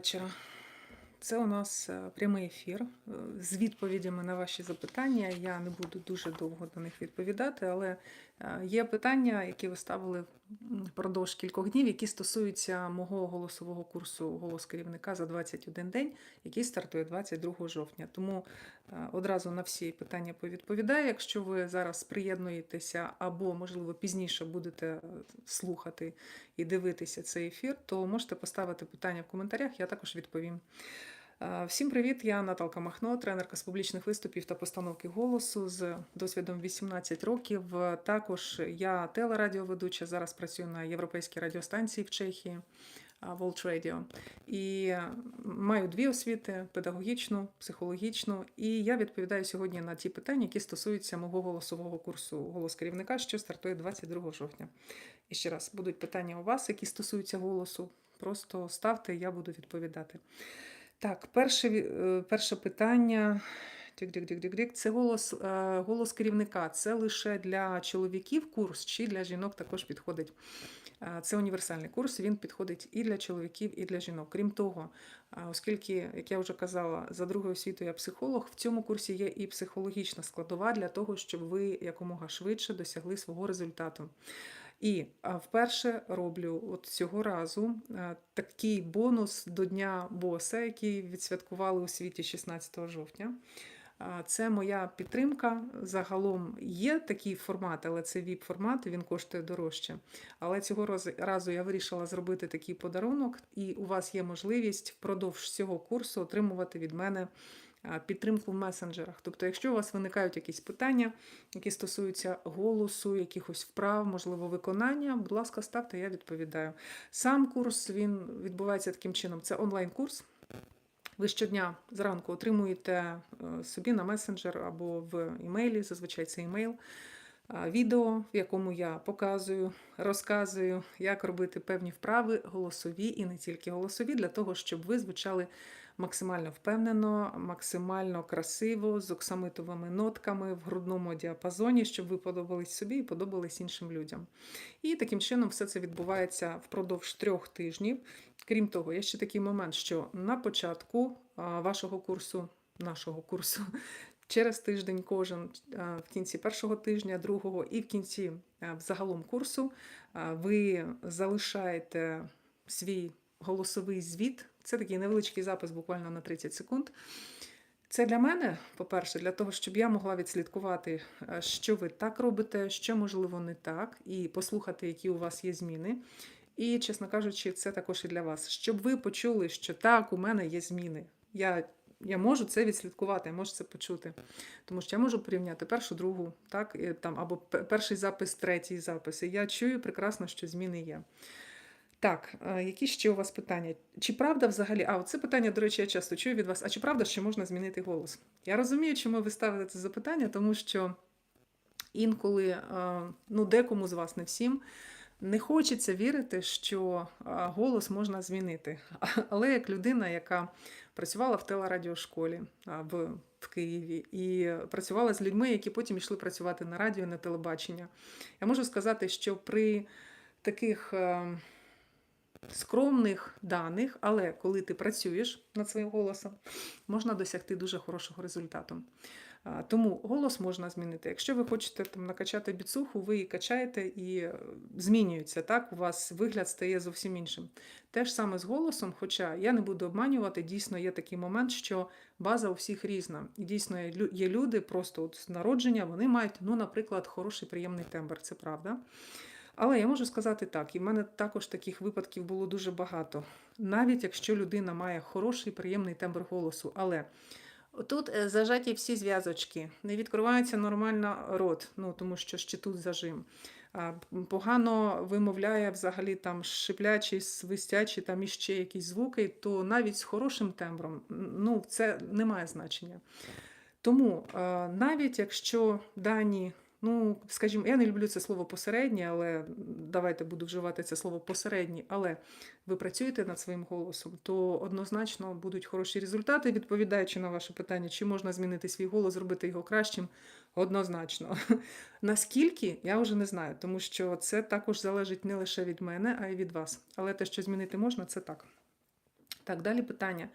вечора. Це у нас е, прямий ефір е, з відповідями на ваші запитання. Я не буду дуже довго до них відповідати, але є питання, які ви ставили впродовж кількох днів, які стосуються мого голосового курсу голос керівника за 21 день, який стартує 22 жовтня. Тому е, одразу на всі питання повідповідаю. Якщо ви зараз приєднуєтеся або, можливо, пізніше будете е, слухати і дивитися цей ефір, то можете поставити питання в коментарях, я також відповім. Е, Всім привіт! Я Наталка Махно, тренерка з публічних виступів та постановки голосу з досвідом 18 років. Е, Також я телерадіоведуча, зараз працюю на європейській радіостанції в Чехії. е, Volt Radio. І маю дві освіти: педагогічну, психологічну. І я відповідаю сьогодні на ті питання, які стосуються мого голосового курсу голос керівника, що стартує 22 жовтня. І ще раз будуть питання у вас, які стосуються голосу. Просто ставте, я буду відповідати. Так, перше, е, перше питання. Це голос, е, голос керівника. Це лише для чоловіків курс, чи для жінок також підходить. Е, Це універсальний курс, він підходить і для чоловіків, і для жінок. Крім того, оскільки, як я вже казала, за другою освітою я психолог, в цьому курсі є і психологічна складова для того, щоб ви якомога швидше досягли свого результату. І вперше роблю от цього разу такий бонус до Дня боса, який відсвяткували у світі 16 жовтня. Це моя підтримка. Загалом є такий формат, але це ВІП-формат, він коштує дорожче. Але цього разу я вирішила зробити такий подарунок, і у вас є можливість впродовж цього курсу отримувати від мене підтримку в месенджерах. Тобто, якщо у вас виникають якісь питання, які стосуються голосу, якихось вправ, можливо, виконання, будь ласка, ставте, я відповідаю. Сам курс він відбувається таким чином: це онлайн-курс. Ви щодня зранку отримуєте е, собі на месенджер або в імейлі, зазвичай це імейл, відео, в якому я показую, розказую, як робити певні вправи, голосові і не тільки голосові, для того, щоб ви звучали максимально впевнено, максимально красиво, з оксамитовими нотками в грудному діапазоні, щоб ви подобались собі і подобались іншим людям. І таким чином все це відбувається впродовж трьох тижнів. Крім того, є ще такий момент, що на початку вашого курсу, нашого курсу, через тиждень кожен в кінці першого тижня, другого і в кінці взагалом курсу ви залишаєте свій голосовий звіт. Це такий невеличкий запис, буквально на 30 секунд. Це для мене, по-перше, для того, щоб я могла відслідкувати, е, що ви так робите, що можливо не так, і послухати, які у вас є зміни. І, чесно кажучи, це також і для вас, щоб ви почули, що так, у мене є зміни. Я, я можу це відслідкувати, я можу це почути. Тому що я можу порівняти першу, другу, так, там, або перший запис, третій запис. І я чую прекрасно, що зміни є. Так, е, які ще у вас питання? Чи правда взагалі? А, це питання, до речі, я часто чую від вас. А чи правда, що можна змінити голос? Я розумію, чому ви ставите це запитання, тому що інколи, е, ну, декому з вас, не всім, не хочеться вірити, що е, голос можна змінити. Але як людина, яка працювала в телерадіошколі в, в Києві і працювала з людьми, які потім йшли працювати на радіо, на телебачення, я можу сказати, що при таких. Скромних даних, але коли ти працюєш над своїм голосом, можна досягти дуже хорошого результату. Тому голос можна змінити. Якщо ви хочете там накачати біцуху, ви її качаєте і е, змінюється. Так, у вас вигляд стає зовсім іншим. Те ж саме з голосом, хоча я не буду обманювати, дійсно є такий момент, що база у всіх різна. І дійсно є люди, просто от з народження, вони мають, ну, наприклад, хороший приємний тембр, це правда. Але я можу сказати так, і в мене також таких випадків було дуже багато. Навіть якщо людина має хороший, приємний тембр голосу, але тут е, зажаті всі зв'язочки, не відкривається нормально рот, ну тому що ще тут зажим. Погано вимовляє взагалі там шиплячі, свистячі, там іще якісь звуки, то навіть з хорошим тембром ну, це не має значення. Тому е, навіть якщо дані Ну, скажімо, я не люблю це слово посереднє, але давайте буду вживати це слово посередні, але ви працюєте над своїм голосом, то однозначно будуть хороші результати, відповідаючи на ваше питання, чи можна змінити свій голос, зробити його кращим, однозначно. Наскільки, я вже не знаю, тому що це також залежить не лише від мене, а й від вас. Але те, що змінити можна, це так. Так, далі питання.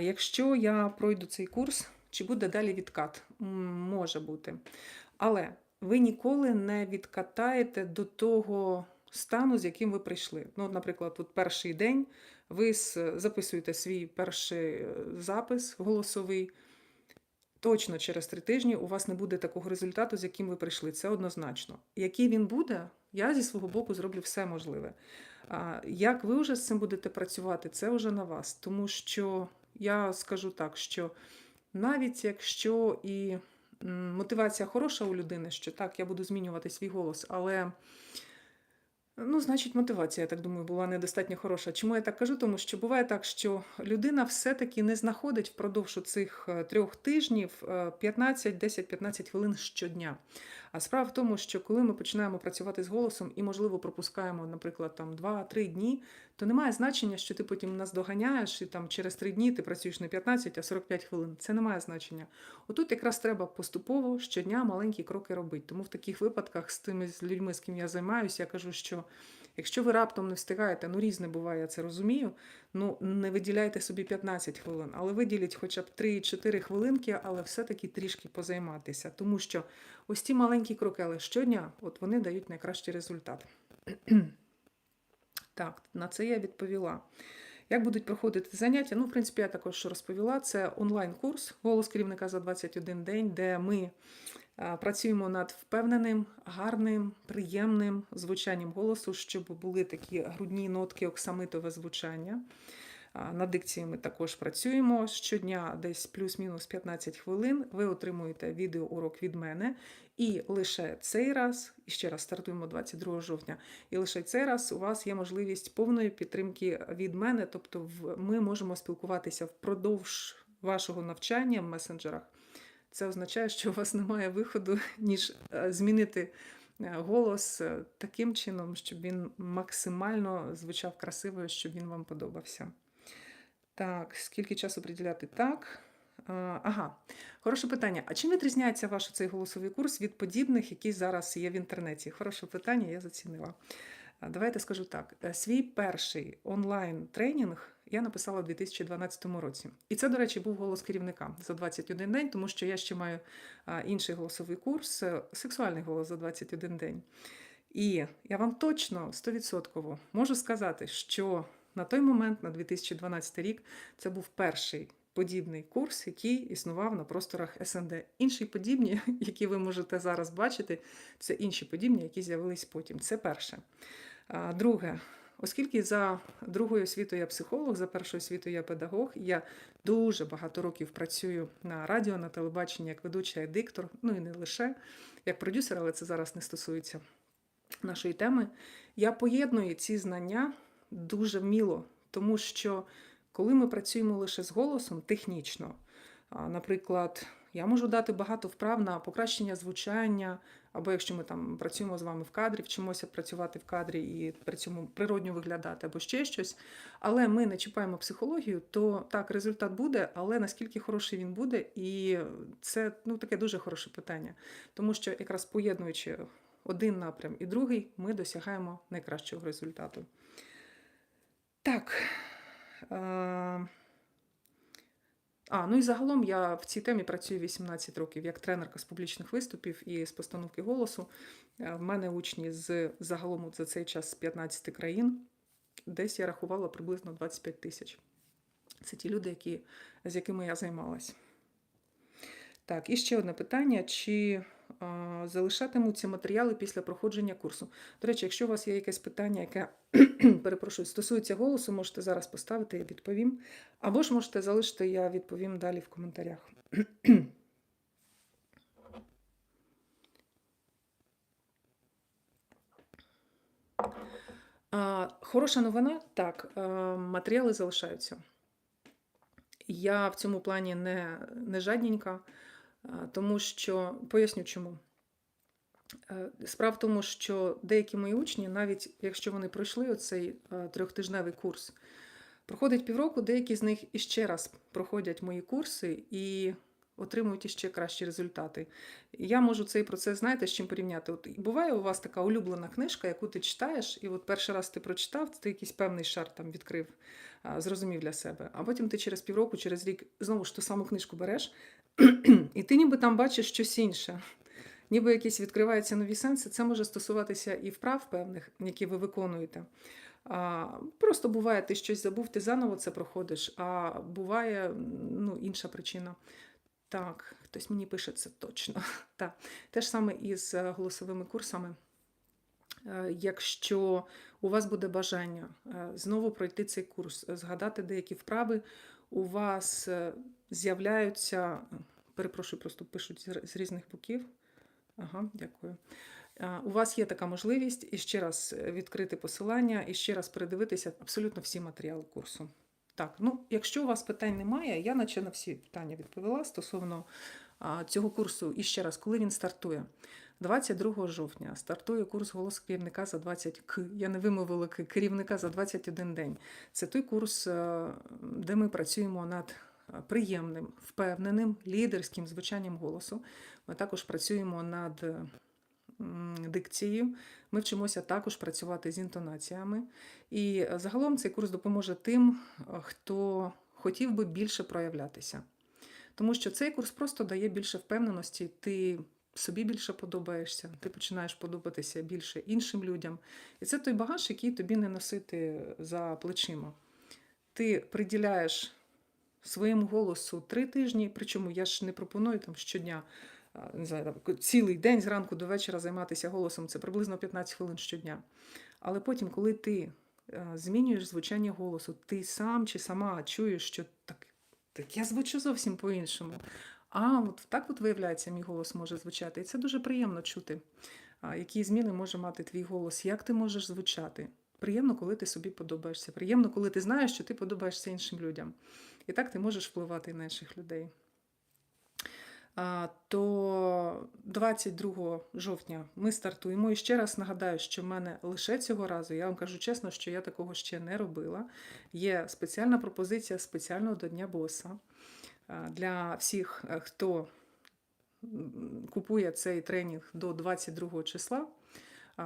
Якщо я пройду цей курс, чи буде далі відкат? Може бути. Але ви ніколи не відкатаєте до того стану, з яким ви прийшли. Ну, наприклад, от перший день ви записуєте свій перший е, запис голосовий. Точно через три тижні у вас не буде такого результату, з яким ви прийшли. Це однозначно. Який він буде, я зі свого боку зроблю все можливе. А Як ви вже з цим будете працювати, це вже на вас. Тому що я скажу так, що навіть якщо і мотивація хороша у людини, що так, я буду змінювати свій голос, але ну, значить, мотивація, я так думаю, була недостатньо хороша. Чому я так кажу? Тому що буває так, що людина все-таки не знаходить впродовж цих е, трьох тижнів е, 15, 10-15 хвилин щодня. А справа в тому, що коли ми починаємо працювати з голосом і, можливо, пропускаємо, наприклад, там 2-3 дні, то немає значення, що ти потім нас доганяєш, і там через 3 дні ти працюєш не 15, а 45 хвилин. Це не має значення. Отут якраз треба поступово щодня маленькі кроки робити. Тому в таких випадках з тими людьми, з ким я займаюся, я кажу, що якщо ви раптом не встигаєте, ну різне буває, я це розумію. Ну не виділяйте собі 15 хвилин, але виділіть хоча б 3-4 хвилинки, але все-таки трішки позайматися. Тому що ось ті маленькі кроки, але щодня, от вони дають найкращий результат. Так, на це я відповіла. Як будуть проходити заняття? Ну, в принципі, я також розповіла. Це онлайн-курс Голос керівника за 21 день, де ми працюємо над впевненим, гарним, приємним звучанням голосу, щоб були такі грудні нотки, оксамитове звучання. А, Над дикціями також працюємо щодня, десь плюс-мінус 15 хвилин. Ви отримуєте відеоурок від мене. І лише цей раз, і ще раз стартуємо 22 жовтня, і лише цей раз у вас є можливість повної підтримки від мене. Тобто, ми можемо спілкуватися впродовж вашого навчання в месенджерах. Це означає, що у вас немає виходу, ніж е, змінити е, голос е, таким чином, щоб він максимально звучав красиво, щоб він вам подобався. Так, скільки часу приділяти так? Ага, хороше питання. А чим відрізняється ваш цей голосовий курс від подібних, які зараз є в інтернеті? Хороше питання, я зацінила. Давайте скажу так: свій перший онлайн-тренінг я написала у 2012 році. І це, до речі, був голос керівника за 21 день, тому що я ще маю інший голосовий курс, е, сексуальний голос за 21 день. І я вам точно 100% можу сказати, що на той момент, на 2012 рік, це був перший подібний курс, який існував на просторах СНД. Інші подібні, які ви можете зараз бачити, це інші подібні, які з'явились потім. Це перше. Друге, оскільки за другою освітою я психолог, за першою освітою я педагог, я дуже багато років працюю на радіо, на телебаченні як ведуча, як диктор, ну і не лише як продюсер, але це зараз не стосується нашої теми. Я поєдную ці знання дуже вміло, тому що коли ми працюємо лише з голосом технічно, наприклад, я можу дати багато вправ на покращення звучання, або якщо ми там працюємо з вами в кадрі, вчимося працювати в кадрі і при цьому природньо виглядати, або ще щось, але ми не чіпаємо психологію, то так, результат буде, але наскільки хороший він буде, і це ну, таке дуже хороше питання. Тому що якраз поєднуючи один напрям і другий, ми досягаємо найкращого результату. Так. А, ну і загалом я в цій темі працюю 18 років як тренерка з публічних виступів і з постановки голосу. Е, В мене учні з загалом за цей час з 15 країн. Десь я рахувала приблизно 25 тисяч. Це ті люди, які, з якими я займалась. Так, і ще одне питання: чи залишатимуться матеріали після проходження курсу? До речі, якщо у вас є якесь питання, яке перепрошую, стосується голосу, можете зараз поставити, я відповім. Або ж можете залишити, я відповім далі в коментарях. Хороша новина, так, матеріали залишаються. Я в цьому плані не, не жадненька, тому що поясню чому. Е, Справа в тому, що деякі мої учні, навіть якщо вони пройшли оцей е, трьохтижневий курс, проходить півроку, деякі з них іще раз проходять мої курси і отримують іще кращі результати. Я можу цей процес, знаєте, з чим порівняти. От буває у вас така улюблена книжка, яку ти читаєш, і от перший раз ти прочитав, ти якийсь певний шар там відкрив. зрозумів для себе. А потім ти через півроку, через рік знову ж ту саму книжку береш, і ти ніби там бачиш щось інше. Ніби якісь відкриваються нові сенси. Це може стосуватися і вправ певних, які ви виконуєте. А, просто буває, ти щось забув, ти заново це проходиш, а буває ну, інша причина. Так, хтось мені пише це точно. Так. Те ж саме із е, голосовими курсами. Е, Якщо у вас буде бажання е, знову пройти цей курс, згадати деякі вправи, у вас з'являються, перепрошую, просто пишуть з різних боків. Ага, дякую. У вас є така можливість і ще раз е, відкрити посилання, і ще раз передивитися абсолютно всі матеріали курсу. Так, ну якщо у вас питань немає, я наче на всі питання відповіла стосовно цього курсу. І ще раз, коли він стартує? 22 жовтня стартує курс голос керівника за 20 к. Я не вимовила «к», керівника за 21 день. Це той курс, е, де ми працюємо над приємним, впевненим, лідерським звучанням голосу. Ми також працюємо над дикцією. Ми вчимося також працювати з інтонаціями. І загалом цей курс допоможе тим, хто хотів би більше проявлятися. Тому що цей курс просто дає більше впевненості, ти собі більше подобаєшся, ти починаєш подобатися більше іншим людям. І це той багаж, який тобі не носити за плечима. Ти приділяєш своєму голосу три тижні, причому я ж не пропоную там щодня. Не знаю, там, цілий день зранку до вечора займатися голосом, це приблизно 15 хвилин щодня. Але потім, коли ти е, змінюєш звучання голосу, ти сам чи сама чуєш, що так, так я звучу зовсім по-іншому. А от так от виявляється, мій голос може звучати. І це дуже приємно чути, які зміни може мати твій голос, як ти можеш звучати. Приємно, коли ти собі подобаєшся. Приємно, коли ти знаєш, що ти подобаєшся іншим людям. І так ти можеш впливати на інших людей. То 22 жовтня ми стартуємо. І ще раз нагадаю, що в мене лише цього разу, я вам кажу чесно, що я такого ще не робила. Є спеціальна пропозиція спеціально до Дня боса для всіх, е, хто купує цей тренінг до 22 числа.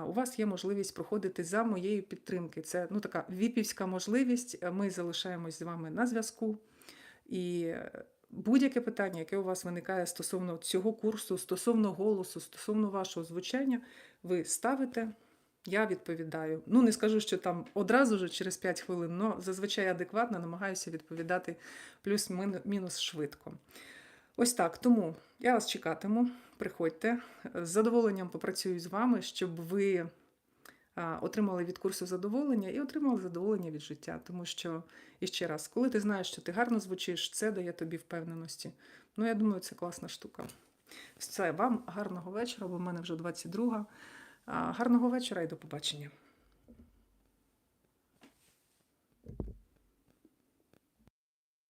У вас є можливість проходити за моєю підтримки. Це ну така віпівська можливість. Ми залишаємось з вами на зв'язку. І будь-яке питання, яке у вас виникає стосовно цього курсу, стосовно голосу, стосовно вашого звучання, ви ставите. Я відповідаю. Ну, не скажу, що там одразу ж через 5 хвилин, але зазвичай адекватно намагаюся відповідати плюс-мінус швидко. Ось так. Тому я вас чекатиму. Приходьте. З задоволенням попрацюю з вами, щоб ви отримали від курсу задоволення і отримали задоволення від життя. Тому що, і ще раз, коли ти знаєш, що ти гарно звучиш, це дає тобі впевненості. Ну, я думаю, це класна штука. Все, вам гарного вечора, бо в мене вже 22. А, Гарного вечора і до побачення.